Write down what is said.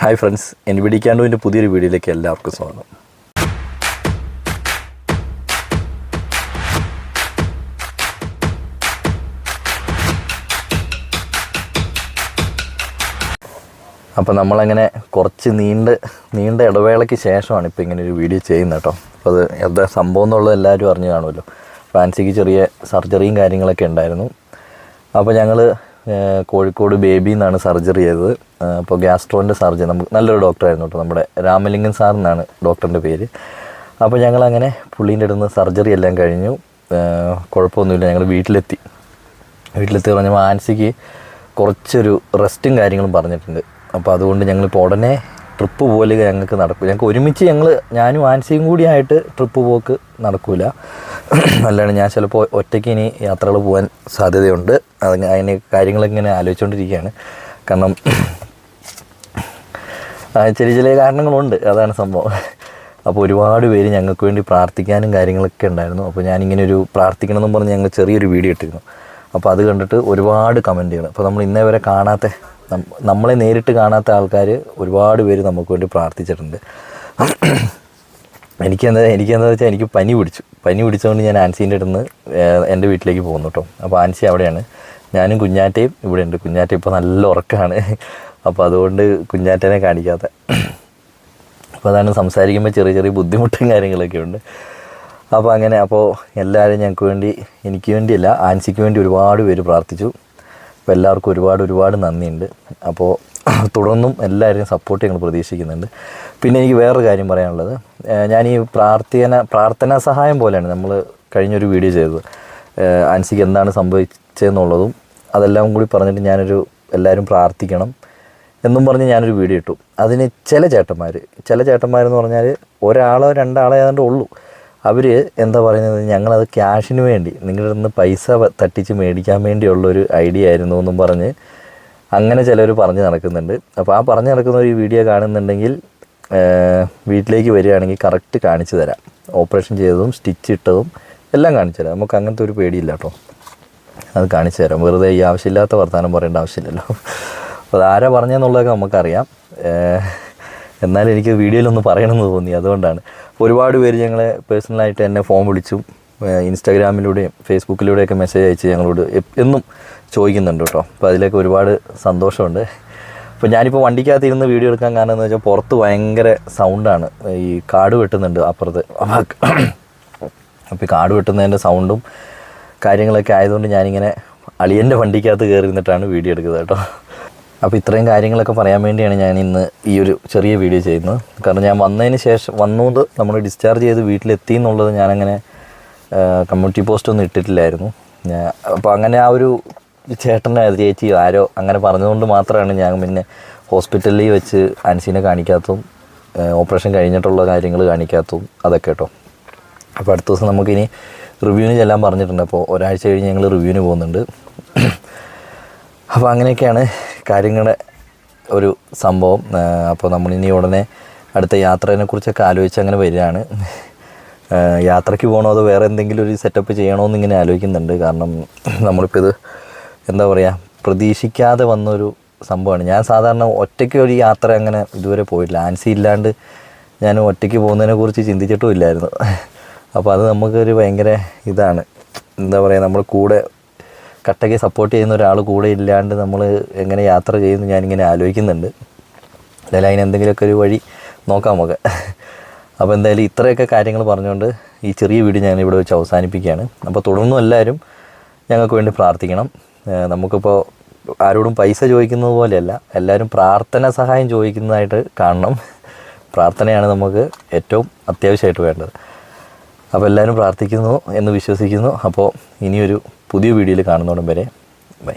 Hi friends N വിടിക്കാണ്ടുവിന്റെ പുതിയൊരു വീഡിയോയിലേക്ക് എല്ലാവർക്കും സ്വാഗതം. അപ്പോൾ നമ്മളങ്ങനെ കുറച്ച് നീണ്ട നീണ്ട ഇടവേളയ്ക്ക് ശേഷമാണ് ഇപ്പോൾ ഇങ്ങനെ ഒരു വീഡിയോ ചെയ്യുന്നത് കേട്ടോ. അപ്പോൾ അത് എന്താ സംഭവം എന്നുള്ളത് എല്ലാവരും അറിഞ്ഞു കാണുമല്ലോ. ഫാൻസിക്ക് ചെറിയ സർജറിയും കാര്യങ്ങളൊക്കെ ഉണ്ടായിരുന്നു. അപ്പോൾ ഞങ്ങൾ കോഴിക്കോട് ബേബി എന്നാണ് സർജറി ചെയ്തത്. അപ്പോൾ ഗ്യാസ്ട്രോന്റെ സർജറി നമുക്ക് നല്ലൊരു ഡോക്ടറായിരുന്നു കേട്ടോ നമ്മുടെ രാമലിംഗൻ സാർ എന്നാണ് ഡോക്ടറിന്റെ പേര്. അപ്പോൾ ഞങ്ങൾ അങ്ങനെ പുള്ളീന്റെ അടുത്ത് സർജറി എല്ലാം കഴിഞ്ഞു. കുഴപ്പമൊന്നുമില്ല. ഞങ്ങൾ വീട്ടിലെത്തി. വീട്ടിലെത്തി പറഞ്ഞപ്പോൾ ആൻസിക്ക് കുറച്ചൊരു റെസ്റ്റും കാര്യങ്ങളും പറഞ്ഞിട്ടുണ്ട്. അപ്പോൾ അതുകൊണ്ട് ഞങ്ങളിപ്പോൾ ഉടനെ ട്രിപ്പ് പോലെ ഞങ്ങൾക്ക് നടക്കും. ഞങ്ങൾക്ക് ഒരുമിച്ച് ഞങ്ങൾ ഞാനും ആൻസിയും കൂടി ആയിട്ട് ട്രിപ്പ് പോക്ക് നടക്കില്ല അല്ലാണ്ട് ഞാൻ ചിലപ്പോൾ ഒറ്റയ്ക്ക് ഇനി യാത്രകൾ പോകാൻ സാധ്യതയുണ്ട്. അത് അതിന് കാര്യങ്ങളിങ്ങനെ ആലോചിച്ചുകൊണ്ടിരിക്കുകയാണ് കാരണം ചെറിയ ചെറിയ കാരണങ്ങളുണ്ട്. അതാണ് സംഭവം. അപ്പോൾ ഒരുപാട് പേര് ഞങ്ങൾക്ക് വേണ്ടി പ്രാർത്ഥിക്കാനും കാര്യങ്ങളൊക്കെ ഉണ്ടായിരുന്നു. അപ്പോൾ ഞാനിങ്ങനെ ഒരു പ്രാർത്ഥിക്കണം എന്നും പറഞ്ഞ് ഞങ്ങൾ ചെറിയൊരു വീഡിയോ ഇട്ടിരുന്നു. അപ്പോൾ അത് കണ്ടിട്ട് ഒരുപാട് കമന്റുകൾ അപ്പോൾ നമ്മൾ ഇന്നേ വരെ കാണാത്ത നമ്മളെ നേരിട്ട് കാണാത്ത ആൾക്കാർ ഒരുപാട് പേര് നമുക്ക് വേണ്ടി പ്രാർത്ഥിച്ചിട്ടുണ്ട്. എനിക്കെന്താ എനിക്കെന്താ വെച്ചാൽ എനിക്ക് പനി പിടിച്ചു. പനി പിടിച്ചുകൊണ്ട് ഞാൻ ആൻസീന്റെ അടുത്ത് എന്റെ വീട്ടിലേക്ക് പോകുന്നു കേട്ടോ അപ്പോൾ ആൻസി അവിടെയാണ്. ഞാനും കുഞ്ഞാറ്റയും ഇവിടെ ഉണ്ട് കുഞ്ഞാറ്റ ഇപ്പോൾ നല്ല ഉറക്കമാണ് അപ്പോൾ അതുകൊണ്ട് കുഞ്ഞാറ്റനെ കാണിക്കാത്ത. അപ്പോൾ അതാണ് സംസാരിക്കുമ്പോൾ ചെറിയ ചെറിയ ബുദ്ധിമുട്ടും കാര്യങ്ങളൊക്കെ ഉണ്ട്. അപ്പോൾ അങ്ങനെ അപ്പോൾ എല്ലാവരും ഞങ്ങൾക്ക് വേണ്ടി എനിക്ക് വേണ്ടിയല്ല ആൻസിക്ക് വേണ്ടി ഒരുപാട് പേര് പ്രാർത്ഥിച്ചു. അപ്പോൾ എല്ലാവർക്കും ഒരുപാട് ഒരുപാട് നന്ദിയുണ്ട്. അപ്പോൾ തുടർന്നും എല്ലാവരെയും സപ്പോർട്ട് ഞങ്ങൾ പ്രതീക്ഷിക്കുന്നുണ്ട്. പിന്നെ എനിക്ക് വേറൊരു കാര്യം പറയാനുള്ളത്. ഞാൻ ഈ പ്രാർത്ഥന പ്രാർത്ഥനാ സഹായം പോലെയാണ് നമ്മൾ കഴിഞ്ഞൊരു വീഡിയോ ചെയ്തത്. അൻസിക്ക് എന്താണ് സംഭവിച്ചതെന്നുള്ളതും അതെല്ലാം കൂടി പറഞ്ഞിട്ട് ഞാനൊരു എല്ലാവരും പ്രാർത്ഥിക്കണം എന്നും പറഞ്ഞ് ഞാനൊരു വീഡിയോ ഇട്ടു. അതിന് ചില ചേട്ടന്മാർ ചില ചേട്ടന്മാരെന്ന് പറഞ്ഞാൽ ഒരാളോ രണ്ടാളോ ഏതാണ്ട് ഉള്ളൂ. അവർ എന്താ പറയുന്നത്? ഞങ്ങളത് ക്യാഷിന് വേണ്ടി നിങ്ങളുടെ നിന്ന് പൈസ തട്ടിച്ച് മേടിക്കാൻ വേണ്ടിയുള്ളൊരു ഐഡിയ ആയിരുന്നു എന്നും പറഞ്ഞ് അങ്ങനെ ചിലർ പറഞ്ഞ് നടക്കുന്നുണ്ട്. അപ്പോൾ ആ പറഞ്ഞ് നടക്കുന്ന ഒരു വീഡിയോ കാണുന്നുണ്ടെങ്കിൽ വീട്ടിലേക്ക് വരികയാണെങ്കിൽ കറക്റ്റ് കാണിച്ചു തരാം. ഓപ്പറേഷൻ ചെയ്തതും സ്റ്റിച്ച് ഇട്ടതും എല്ലാം കാണിച്ചു തരാം. നമുക്ക് അങ്ങനത്തെ ഒരു പേടിയില്ല കേട്ടോ. അത് കാണിച്ചു തരാം. വെറുതെ ഈ ആവശ്യമില്ലാത്ത വർത്തമാനം പറയേണ്ട ആവശ്യമില്ലല്ലോ. അപ്പോൾ അതാരാ പറഞ്ഞതെന്നുള്ളതൊക്കെ നമുക്കറിയാം. ഏഹ് എന്നാലും എനിക്ക് വീഡിയോയിലൊന്ന് പറയണമെന്ന് തോന്നി അതുകൊണ്ടാണ്. ഒരുപാട് പേര് ഞങ്ങളെ പേഴ്സണലായിട്ട് എന്നെ ഫോൺ വിളിച്ചു ഇൻസ്റ്റാഗ്രാമിലൂടെയും ഫേസ്ബുക്കിലൂടെയൊക്കെ മെസ്സേജ് അയച്ച് ഞങ്ങളോട് എന്നും ചോദിക്കുന്നുണ്ട് കേട്ടോ. അപ്പോൾ അതിലൊക്കെ ഒരുപാട് സന്തോഷമുണ്ട്. അപ്പോൾ ഞാനിപ്പോൾ വണ്ടിക്കകത്ത് ഇരുന്ന് വീഡിയോ എടുക്കാൻ കാരണം എന്ന് വെച്ചാൽ പുറത്ത് ഭയങ്കര സൗണ്ടാണ്. ഈ കാട് വെട്ടുന്നുണ്ട് അപ്പുറത്ത്. അപ്പോൾ ഈ കാട് വെട്ടുന്നതിന്റെ സൗണ്ടും കാര്യങ്ങളൊക്കെ ആയതുകൊണ്ട് ഞാനിങ്ങനെ അളിയന്റെ വണ്ടിക്കകത്ത് കയറി നിന്നിട്ടാണ് വീഡിയോ എടുക്കുന്നത് കേട്ടോ. അപ്പോൾ ഇത്രയും കാര്യങ്ങളൊക്കെ പറയാൻ വേണ്ടിയാണ് ഞാൻ ഇന്ന് ഈ ഒരു ചെറിയ വീഡിയോ ചെയ്യുന്നത്. കാരണം ഞാൻ വന്നതിന് ശേഷം വന്നത് നമ്മൾ ഡിസ്ചാർജ് ചെയ്ത് വീട്ടിലെത്തി എന്നുള്ളത് ഞാനങ്ങനെ കമ്മ്യൂണിറ്റി പോസ്റ്റ് ഒന്നും ഇട്ടിട്ടില്ലായിരുന്നു. ഞാൻ അപ്പോൾ അങ്ങനെ ആ ഒരു ചേട്ടനെ ചേച്ചി ആരോ അങ്ങനെ പറഞ്ഞതുകൊണ്ട് മാത്രമാണ് ഞാൻ പിന്നെ ഹോസ്പിറ്റലിൽ വെച്ച് ആൻസീനെ കാണിക്കാത്തതും ഓപ്പറേഷൻ കഴിഞ്ഞിട്ടുള്ള കാര്യങ്ങൾ കാണിക്കാത്തതും അതൊക്കെ കേട്ടോ. അപ്പോൾ അടുത്ത ദിവസം നമുക്കിനി റിവ്യൂവിന് ചെല്ലാൻ പറഞ്ഞിട്ടുണ്ട്. അപ്പോൾ ഒരാഴ്ച കഴിഞ്ഞ് ഞങ്ങൾ റിവ്യൂവിന് പോകുന്നുണ്ട്. അപ്പോൾ അങ്ങനെയൊക്കെയാണ് കാര്യങ്ങളുടെ ഒരു സംഭവം അപ്പോൾ നമ്മളിനി ഉടനെ അടുത്ത യാത്രേനെ കുറിച്ചൊക്കെ ആലോചിച്ച് അങ്ങനെ വരികയാണ്. യാത്രയ്ക്ക് പോകണോ അതോ വേറെ എന്തെങ്കിലും ഒരു സെറ്റപ്പ് ചെയ്യണോ എന്നിങ്ങനെ ആലോചിക്കുന്നുണ്ട്. കാരണം നമ്മളിപ്പോൾ ഇത് എന്താ പറയുക പ്രതീക്ഷിക്കാതെ വന്നൊരു സംഭവമാണ്. ഞാൻ സാധാരണ ഒറ്റയ്ക്ക് ഒരു യാത്ര അങ്ങനെ ഇതുവരെ പോയിട്ടില്ല. ആൻസി ഇല്ലാണ്ട് ഞാൻ ഒറ്റയ്ക്ക് പോകുന്നതിനെ കുറിച്ച് ചിന്തിച്ചിട്ടും ഇല്ലായിരുന്നു. അപ്പോൾ അത് നമുക്കൊരു ഭയങ്കര ഇതാണ്. എന്താ പറയുക നമ്മൾ കൂടെ കട്ടയ്ക്ക് സപ്പോർട്ട് ചെയ്യുന്ന ഒരാൾ കൂടെ ഇല്ലാണ്ട് നമ്മൾ എങ്ങനെ യാത്ര ചെയ്യുന്നു ഞാനിങ്ങനെ ആലോചിക്കുന്നുണ്ട്. എന്തായാലും അതിന് എന്തെങ്കിലുമൊക്കെ ഒരു വഴി നോക്കാം നമുക്ക്. അപ്പോൾ എന്തായാലും ഇത്രയൊക്കെ കാര്യങ്ങൾ പറഞ്ഞുകൊണ്ട് ഈ ചെറിയ വീഡിയോ ഞാൻ ഇവിടെ വെച്ച് അവസാനിപ്പിക്കുകയാണ്. അപ്പോൾ തുടർന്നും എല്ലാവരും ഞങ്ങൾക്ക് വേണ്ടി പ്രാർത്ഥിക്കണം. നമുക്കിപ്പോൾ ആരോടും പൈസ ചോദിക്കുന്നത് പോലെയല്ല എല്ലാവരും പ്രാർത്ഥന സഹായം ചോദിക്കുന്നതായിട്ട് കാണണം. പ്രാർത്ഥനയാണ് നമുക്ക് ഏറ്റവും അത്യാവശ്യമായിട്ട് വേണ്ടത്. അപ്പോൾ എല്ലാവരും പ്രാർത്ഥിക്കുന്നു എന്ന് വിശ്വസിക്കുന്നു. അപ്പോൾ ഇനിയൊരു പുതിയ വീഡിയോയിൽ കാണുന്നോടം വരെ ബൈ.